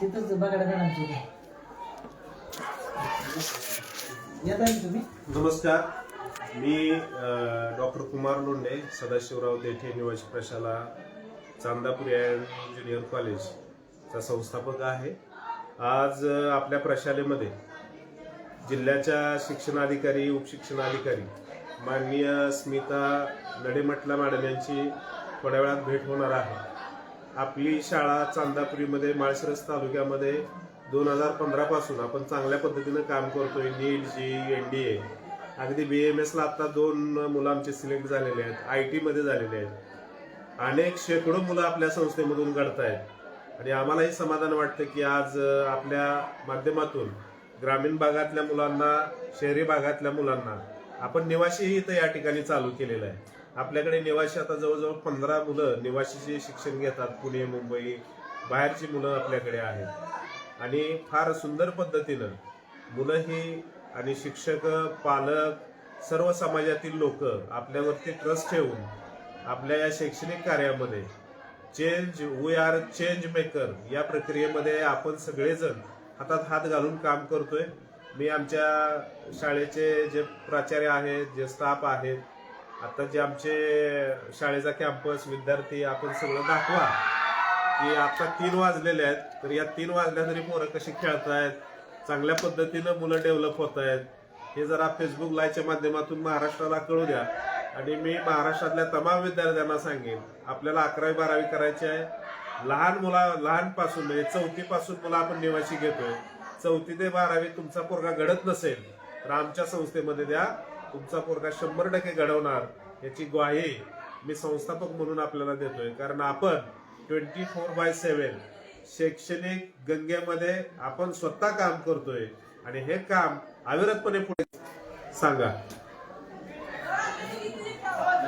तिथंच बघायला जाणार तुम्ही येता ना तुम्ही? नमस्कार. मी डॉक्टर कुमार लोंढे सदाशिवराव देठे निवासी प्रशाला चांदापुरी अँड कॉलेजचा संस्थापक आहे. आज आपल्या प्रशालेमध्ये जिल्ह्याच्या शिक्षणाधिकारी उपशिक्षणाधिकारी माननीय स्मिता नडेमटला मॅडम यांची थोड्या वेळात भेट होणार आहे. आपली शाळा चांदापुरीमध्ये माळशिरस तालुक्यामध्ये दोन हजार पंधरा पासून आपण चांगल्या पद्धतीनं काम करतोय नीट जी एन डी ए. अगदी बी एम एसला आता दोन मुलं आमचे सिलेक्ट झालेले आहेत आय टीमध्ये झालेले आहेत. अनेक शेकडो मुलं आपल्या संस्थेमधून घडत आहेत आणि आम्हालाही समाधान वाटतं की आज आपल्या माध्यमातून ग्रामीण भागातल्या मुलांना शहरी भागातल्या मुलांना आपण निवासीही इथं या ठिकाणी चालू केलेलं आहे. आपल्याकडे निवासी आता जवळजवळ पंधरा मुलं निवासीचे शिक्षण घेतात पुणे मुंबई बाहेरची मुलं आपल्याकडे आहेत. आणि फार सुंदर पद्धतीनं मुलं ही आणि शिक्षक पालक सर्व समाजातील लोक आपल्यावरती ट्रस्ट ठेवून आपल्या या शैक्षणिक कार्यामध्ये change we are change maker या प्रक्रियेमध्ये आपण सगळेजण हातात हात घालून काम करतोय. मी आमच्या शाळेचे जे प्राचार्य आहेत जे स्टाफ आहेत आता जे आमचे शाळेचा कॅम्पस विद्यार्थी आपण सगळं दाखवा की आता तीन वाजलेले आहेत. तर या तीन वाजल्या तरी पोरं कशी खेळतायत चांगल्या पद्धतीनं मुलं डेव्हलप होत आहेत हे जरा फेसबुक लाईव्हच्या माध्यमातून महाराष्ट्राला कळू द्या. आणि मी महाराष्ट्रातल्या तमाम विद्यार्थ्यांना सांगेन आपल्याला अकरावी बारावी करायची आहे. लहान मुला लहानपासून म्हणजे चौथीपासून मुलं आपण निवासी घेतोय. चौथी ते बारावी तुमचा पोरगा घडत नसेल तर आमच्या संस्थेमध्ये द्या. तुमचा पोरगा शंभर टक्के घडवणार याची ग्वाही मी संस्थापक म्हणून आपल्याला देतोय. कारण आपण ट्वेंटी फोर बाय सेव्हन शैक्षणिक गंगेमध्ये आपण स्वतः काम करतोय. आणि हे काम अविरतपणे पुढे सांगा.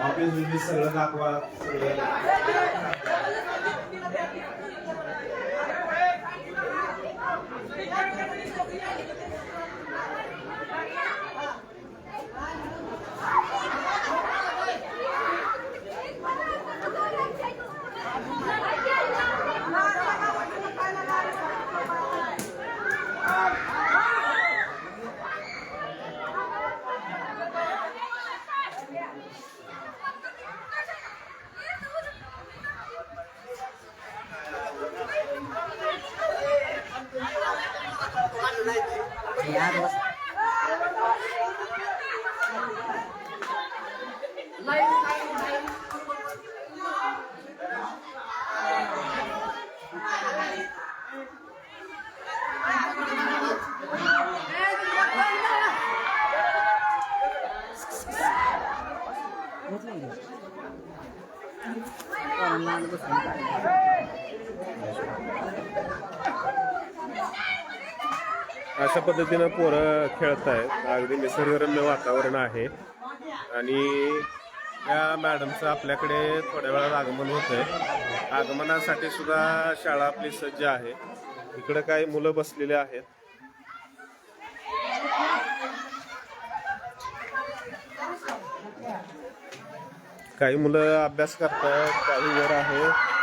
ऑफिस सगळं दाखवा. सगळं अशा पद्धतीनं पोरं खेळत आहेत अगदी निसर्गरम्य वातावरण आहे. आणि या मॅडमचं आपल्याकडे थोड्या वेळात आगमन होतंय. आगमनासाठी सुद्धा शाळा आपली सज्ज आहे. इकडं काही मुलं बसलेले आहेत. काही मुलं अभ्यास करतात काही वर आहे